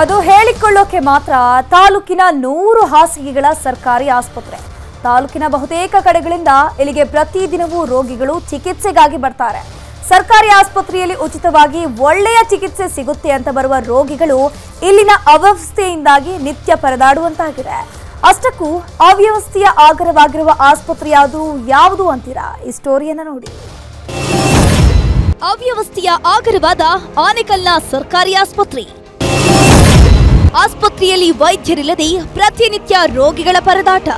ಅದು ಹೇಳಿಕೊಳ್ಳೋಕೆ ಮಾತ್ರ ತಾಲೂಕಿನ ನೂರು ಹಾಸಿಗೆಗಳ ಸರ್ಕಾರಿ ಆಸ್ಪತ್ರೆ. ತಾಲೂಕಿನ ಬಹುತೇಕ ಕಡೆಗಳಿಂದ ಇಲ್ಲಿಗೆ ಪ್ರತಿದಿನವೂ ರೋಗಿಗಳು ಚಿಕಿತ್ಸೆಗಾಗಿ ಬರ್ತಾರೆ. ಸರ್ಕಾರಿ ಆಸ್ಪತ್ರೆಯಲ್ಲಿ ಉಚಿತವಾಗಿ ಒಳ್ಳೆಯ ಚಿಕಿತ್ಸೆ ಸಿಗುತ್ತೆ ಅಂತ ಬರುವ ರೋಗಿಗಳು ಇಲ್ಲಿನ ಅವ್ಯವಸ್ಥೆಯಿಂದಾಗಿ ನಿತ್ಯ ಪರದಾಡುವಂತಾಗಿದೆ. ಅಷ್ಟಕ್ಕೂ ಅವ್ಯವಸ್ಥೆಯ ಆಗರವಾಗಿರುವ ಆಸ್ಪತ್ರೆ ಯಾವುದು ಯಾವುದು ಅಂತೀರಾ? ಈ ಸ್ಟೋರಿಯನ್ನ ನೋಡಿ. ಅವ್ಯವಸ್ಥೆಯ ಆಗರವಾದ ಆನೆಕಲ್ನ ಸರ್ಕಾರಿ ಆಸ್ಪತ್ರೆ. ಆಸ್ಪತ್ರೆಯಲ್ಲಿ ವೈದ್ಯರಿಲ್ಲದೆ ಪ್ರತಿನಿತ್ಯ ರೋಗಿಗಳ ಪರದಾಟ.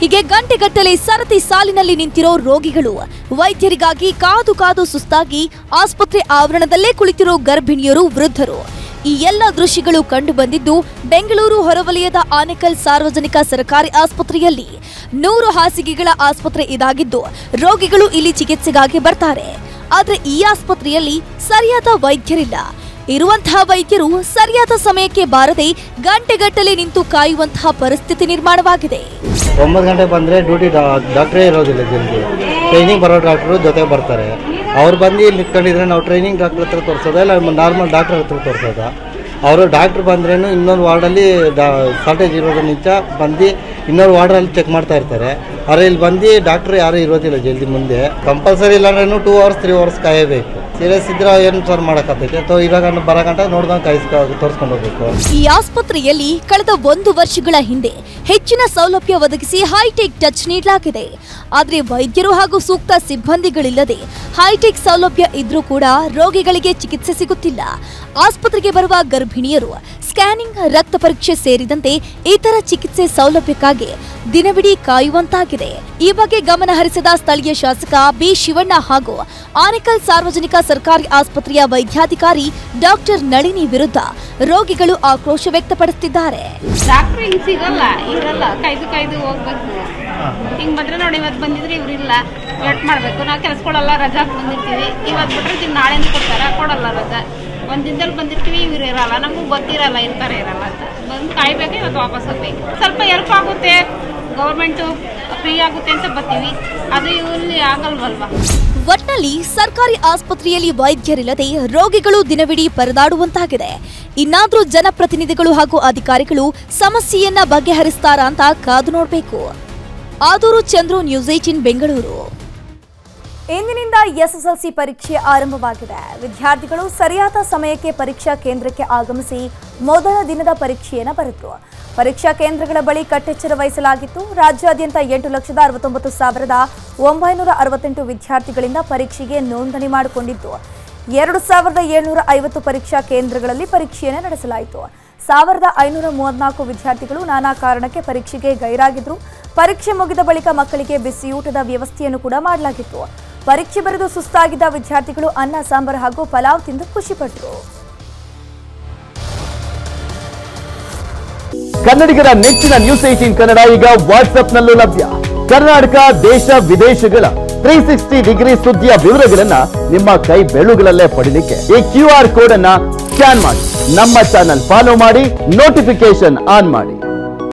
ಹೀಗೆ ಗಂಟೆಗಟ್ಟಲೆ ಸರತಿ ಸಾಲಿನಲ್ಲಿ ನಿಂತಿರೋ ರೋಗಿಗಳು ವೈದ್ಯರಿಗಾಗಿ ಕಾದು ಕಾದು ಸುಸ್ತಾಗಿ ಆಸ್ಪತ್ರೆ ಆವರಣದಲ್ಲೇ ಕುಳಿತಿರೋ ಗರ್ಭಿಣಿಯರು ವೃದ್ಧರು. ಈ ಎಲ್ಲ ದೃಶ್ಯಗಳು ಕಂಡು ಬಂದಿದ್ದು ಬೆಂಗಳೂರು ಹೊರವಲಯದ ಆನೆಕಲ್ ಸಾರ್ವಜನಿಕ ಸರ್ಕಾರಿ ಆಸ್ಪತ್ರೆಯಲ್ಲಿ ನೂರು ಹಾಸಿಗೆಗಳ ಆಸ್ಪತ್ರೆ ಇದಾಗಿದ್ದು, ರೋಗಿಗಳು ಇಲ್ಲಿ ಚಿಕಿತ್ಸೆಗಾಗಿ ಬರ್ತಾರೆ. ಆದರೆ ಈ ಆಸ್ಪತ್ರೆಯಲ್ಲಿ ಸರಿಯಾದ ವೈದ್ಯರಿಲ್ಲ. ಇರುವಂತಹ ವೈದ್ಯರು ಸರಿಯಾದ ಸಮಯಕ್ಕೆ ಬಾರದೆ ಗಂಟೆಗಟ್ಟಲೆ ನಿಂತು ಕಾಯುವಂತಹ ಪರಿಸ್ಥಿತಿ ನಿರ್ಮಾಣವಾಗಿದೆ. ಒಂಬತ್ತು ಗಂಟೆ ಬಂದರೆ ಡ್ಯೂಟಿ ಡಾಕ್ಟ್ರೇ ಇರೋದಿಲ್ಲ ಜಲ್ದಿ ಟ್ರೈನಿಂಗ್ ಬರೋ ಡಾಕ್ಟ್ರು ಜೊತೆ ಬರ್ತಾರೆ. ಅವ್ರು ಬಂದು ಇಲ್ಲಿ ನಿಂತ್ಕೊಂಡಿದ್ರೆ ನಾವು ಟ್ರೈನಿಂಗ್ ಡಾಕ್ಟ್ರ್ ಹತ್ರ ತೋರಿಸೋದ ಇಲ್ಲ ನಾರ್ಮಲ್ ಡಾಕ್ಟ್ರ್ ಹತ್ರ ತೋರಿಸೋದ? ಅವರು ಡಾಕ್ಟ್ರ್ ಬಂದ್ರೇನು ಇನ್ನೊಂದು ವಾರ್ಡಲ್ಲಿ ಡಾ, ಶಾರ್ಟೇಜ್ ನಿಂತ ಬಂದು ಇನ್ನೊಂದು ವಾರ್ಡಲ್ಲಿ ಚೆಕ್ ಮಾಡ್ತಾ ಇರ್ತಾರೆ. ಆದರೆ ಇಲ್ಲಿ ಬಂದು ಡಾಕ್ಟ್ರ್ ಯಾರೂ ಇರೋದಿಲ್ಲ ಜಲ್ದಿ ಮುಂದೆ. ಕಂಪಲ್ಸರಿ ಇಲ್ಲಾಂದ್ರೂ ಟೂ ಅವರ್ಸ್ ತ್ರೀ ಅವರ್ಸ್ ಕಾಯಬೇಕು. ಈ ಆಸ್ಪತ್ರೆಯಲ್ಲಿ ಕಳೆದ ಒಂದು ವರ್ಷಗಳ ಹಿಂದೆ ಹೆಚ್ಚಿನ ಸೌಲಭ್ಯ ಒದಗಿಸಿ ಹೈಟೆಕ್ ಟಚ್ ನೀಡಲಾಗಿದೆ. ಆದ್ರೆ ವೈದ್ಯರು ಹಾಗೂ ಸೂಕ್ತ ಸಿಬ್ಬಂದಿಗಳಿಲ್ಲದೆ ಹೈಟೆಕ್ ಸೌಲಭ್ಯ ಇದ್ರೂ ಕೂಡ ರೋಗಿಗಳಿಗೆ ಚಿಕಿತ್ಸೆ ಸಿಗುತ್ತಿಲ್ಲ. ಆಸ್ಪತ್ರೆಗೆ ಬರುವ ಗರ್ಭಿಣಿಯರು ಸ್ಕ್ಯಾನಿಂಗ್, ರಕ್ತ ಪರೀಕ್ಷೆ ಸೇರಿದಂತೆ ಇತರ ಚಿಕಿತ್ಸೆ ಸೌಲಭ್ಯಕ್ಕಾಗಿ ದಿನವಿಡೀ ಕಾಯುವಂತಾಗಿದೆ. ಈ ಬಗ್ಗೆ ಗಮನ ಹರಿಸಿದ ಸ್ಥಳೀಯ ಶಾಸಕ ಬಿ ಶಿವಣ್ಣ ಹಾಗೂ ಆನೇಕಲ್ ಸಾರ್ವಜನಿಕ ಸರ್ಕಾರಿ ಆಸ್ಪತ್ರೆಯ ವೈದ್ಯಾಧಿಕಾರಿ ಡಾಕ್ಟರ್ ನಳಿನಿ ವಿರುದ್ಧ ರೋಗಿಗಳು ಆಕ್ರೋಶ ವ್ಯಕ್ತಪಡಿಸುತ್ತಿದ್ದಾರೆ. ಡಾಕ್ಟ್ರು ಹಿಂಗ್ ಸಿಗಲ್ಲ ಇರಲ್ಲ. ಕಾಯ್ದು ಕಾಯ್ದು ಹೋಗ್ಬೇಕು. ಹಿಂಗ್ ಬಂದ್ರೆ ನೋಡಿ ಇವತ್ತು ಬಂದಿದ್ರೆ ಇವ್ರಿಲ್ಲ ವೇಟ್ ಮಾಡ್ಬೇಕು? ನಾವು ಕೆಲ್ಸಕೊಡಲ್ಲ ರಜಾ ಬಂದಿರ್ತೀವಿ. ಇವತ್ತು ಬಿಟ್ರೆ ನಾಳೆ ನಾಳೆನೇ ಕೊಡ್ತಾರ, ಕೊಡಲ್ಲ ರಜಾ. ಒಂದ್ ದಿನದಲ್ಲಿ ಬಂದಿರ್ತೀವಿ, ಇವ್ರು ಇರಲ್ಲ, ನಮಗೂ ಗೊತ್ತಿರಲ್ಲ ಇರ್ತಾರೆ ಇರಲ್ಲ ಅಂತ. ಬಂದು ಕಾಯ್ಬೇಕು, ಇವತ್ತು ವಾಪಸ್ ಹೋಗ್ಬೇಕು. ಸ್ವಲ್ಪ ಹೆಲ್ಪ್ ಆಗುತ್ತೆ ಗೌರ್ಮೆಂಟು ಫ್ರೀ ಆಗುತ್ತೆ ಅಂತ ಬರ್ತೀವಿ. ಅದು ಇಲ್ಲಿ ಆಗಲ್ವಲ್ವಾ? ಒಟ್ನಲ್ಲಿ ಸರ್ಕಾರಿ ಆಸ್ಪತ್ರೆಯಲ್ಲಿ ವೈದ್ಯರಿಲ್ಲದೆ ರೋಗಿಗಳು ದಿನವಿಡೀ ಪರದಾಡುವಂತಾಗಿದೆ. ಇನ್ನಾದರೂ ಜನಪ್ರತಿನಿಧಿಗಳು ಹಾಗೂ ಅಧಿಕಾರಿಗಳು ಸಮಸ್ಯೆಯನ್ನ ಬಗೆಹರಿಸ್ತಾರಾ ಅಂತ ಕಾದು ನೋಡಬೇಕು. ಆದೂರು ಚಂದ್ರು ನ್ಯೂಸ್ ಏಟಿನ್ ಬೆಂಗಳೂರು. ಇಂದಿನಿಂದ ಎಸ್ಎಸ್ಎಲ್ಸಿ ಪರೀಕ್ಷೆ ಆರಂಭವಾಗಿದೆ. ವಿದ್ಯಾರ್ಥಿಗಳು ಸರಿಯಾದ ಸಮಯಕ್ಕೆ ಪರೀಕ್ಷಾ ಕೇಂದ್ರಕ್ಕೆ ಆಗಮಿಸಿ ಮೊದಲ ದಿನದ ಪರೀಕ್ಷೆಯನ್ನು ಬರೆದರು. ಪರೀಕ್ಷಾ ಕೇಂದ್ರಗಳ ಬಳಿ ಕಟ್ಟೆಚ್ಚರ ವಹಿಸಲಾಗಿತ್ತು. ರಾಜ್ಯಾದ್ಯಂತ ಎಂಟು ಲಕ್ಷದ ಅರವತ್ತೊಂಬತ್ತು ಸಾವಿರದ ಒಂಬೈನೂರ ಅರವತ್ತೆಂಟು ವಿದ್ಯಾರ್ಥಿಗಳಿಂದ ಪರೀಕ್ಷೆಗೆ ನೋಂದಣಿ ಮಾಡಿಕೊಂಡಿದ್ದು, ಎರಡು ಸಾವಿರದ ಏಳ್ನೂರ ಐವತ್ತು ಪರೀಕ್ಷಾ ಕೇಂದ್ರಗಳಲ್ಲಿ ಪರೀಕ್ಷೆಯನ್ನು ನಡೆಸಲಾಯಿತು. ಸಾವಿರದ ಐನೂರ ಮೂವತ್ನಾಲ್ಕು ವಿದ್ಯಾರ್ಥಿಗಳು ನಾನಾ ಕಾರಣಕ್ಕೆ ಪರೀಕ್ಷೆಗೆ ಗೈರಾಗಿದ್ರು. ಪರೀಕ್ಷೆ ಮುಗಿದ ಬಳಿಕ ಮಕ್ಕಳಿಗೆ ಬಿಸಿಯೂಟದ ವ್ಯವಸ್ಥೆಯನ್ನು ಕೂಡ ಮಾಡಲಾಗಿತ್ತು. ಪರೀಕ್ಷೆ ಬರೆದು ಸುಸ್ತಾಗಿದ್ದ ವಿದ್ಯಾರ್ಥಿಗಳು ಅನ್ನ, ಸಾಂಬಾರ್ ಹಾಗೂ ಪಲಾವ್ ತಿಂದು ಖುಷಿಪಟ್ಟರು ಕನ್ನಡಿಗರ ನೆಚ್ಚಿನ ನ್ಯೂಸ್ ಏಟೀನ್ ಕನ್ನಡ ಈಗ ವಾಟ್ಸ್ಆಪ್ನಲ್ಲೂ ಲಭ್ಯ. ಕರ್ನಾಟಕ, ದೇಶ, ವಿದೇಶಗಳ ತ್ರೀ ಸಿಕ್ಸ್ಟಿ ಡಿಗ್ರಿ ಸುದ್ದಿಯ ವಿವರಗಳನ್ನ ನಿಮ್ಮ ಕೈ ಬೆಳುಗಳಲ್ಲೇ ಪಡಿಲಿಕ್ಕೆ ಈ ಕ್ಯೂ ಆರ್ ಕೋಡ್ ಅನ್ನ ಸ್ಕ್ಯಾನ್ ಮಾಡಿ. ನಮ್ಮ ಚಾನಲ್ ಫಾಲೋ ಮಾಡಿ ನೋಟಿಫಿಕೇಶನ್ ಆನ್ ಮಾಡಿ.